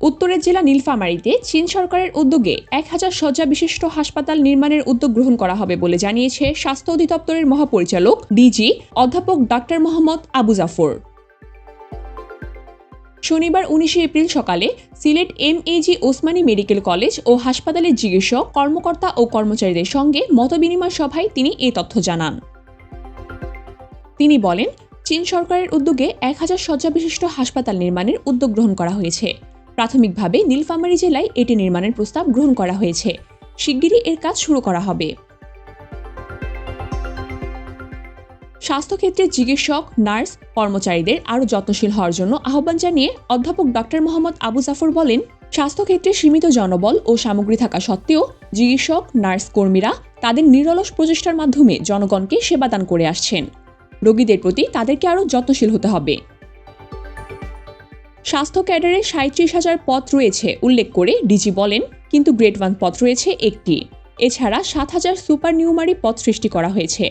উত্তরের জেলা নীলফামারীতে চীন সরকারের উদ্যোগে এক হাজার শয্যা বিশিষ্ট হাসপাতাল নির্মাণের উদ্যোগ গ্রহণ করা হবে বলে জানিয়েছে স্বাস্থ্য অধিদপ্তরের মহাপরিচালক ডিজি অধ্যাপক ডাক্তার মোহাম্মদ আবু জাফর। শনিবার উনিশে এপ্রিল সকালে Sylhet MAG Osmani medical college ও হাসপাতালের চিকিৎসক, কর্মকর্তা ও কর্মচারীদের সঙ্গে মতবিনিময় সভায় তিনি এ তথ্য জানান। তিনি বলেন, চীন সরকারের উদ্যোগে এক হাজার শয্যা বিশিষ্ট হাসপাতাল নির্মাণের উদ্যোগ গ্রহণ করা হয়েছে। প্রাথমিকভাবে নীলফামারী জেলায় এটি নির্মাণের প্রস্তাব গ্রহণ করা হয়েছে। শিগগিরই এর কাজ শুরু করা হবে। স্বাস্থ্যক্ষেত্রে চিকিৎসক, নার্স, কর্মচারীদের আরও যত্নশীল হওয়ার জন্য আহ্বান জানিয়ে অধ্যাপক ডক্টর মোহাম্মদ আবু জাফর বলেন, স্বাস্থ্যক্ষেত্রে সীমিত জনবল ও সামগ্রী থাকা সত্ত্বেও চিকিৎসক, নার্স কর্মীরা তাদের নিরলস প্রচেষ্টার মাধ্যমে জনগণকে সেবাদান করে আসছেন। রোগীদের প্রতি তাদেরকে আরও যত্নশীল হতে হবে। স্বাস্থ্য ক্যাডারে সাঁত্রিশ হাজার পদ রয়েছে, উল্লেখ করে ডিজি বলেন, কিন্তু গ্রেড ওয়ান পদ রয়েছে একটি। এছাড়া সাত হাজার সুপার নিউমারি পদ সৃষ্টি করা হয়েছে।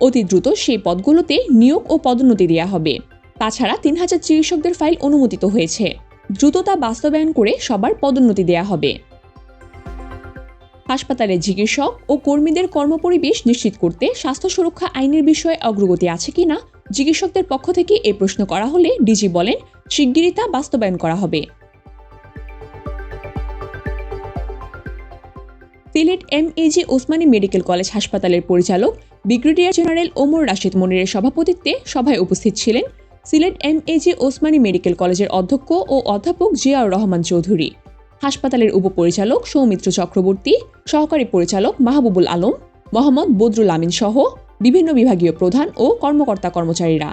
অতি দ্রুত সেই পদগুলোতে নিয়োগ ও পদোন্নতি দেওয়া হবে। তাছাড়া তিন হাজার চিকিৎসকদের ফাইল অনুমোদিত হয়েছে। দ্রুততা বাস্তবায়ন করে সবার পদোন্নতি দেওয়া হবে। হাসপাতালে চিকিৎসক ও কর্মীদের কর্মপরিবেশ নিশ্চিত করতে স্বাস্থ্য সুরক্ষা আইনের বিষয়ে অগ্রগতি আছে কিনা চিকিৎসকদের পক্ষ থেকে এ প্রশ্ন করা হলে ডিজি বলেন, শিগগিরই তা বাস্তবায়ন করা হবে। Sylhet MAG Osmani medical college হাসপাতালের পরিচালক, ব্রিগেডিয়ার জেনারেল ওমর রাশিদ মনিরের সভাপতিত্বে সভায় উপস্থিত ছিলেন সিলেট এমএজি ওসমানী মেডিকেল কলেজের অধ্যক্ষ ও অধ্যাপক জিয়াউর রহমান চৌধুরী। হাসপাতালের উপপরিচালক সৌমিত্র চক্রবর্তী, সহকারী পরিচালক মাহবুবুল আলম, মোহাম্মদ বদরুল আমিন সহ বিভিন্ন বিভাগীয় প্রধান ও কর্মকর্তা কর্মচারীরা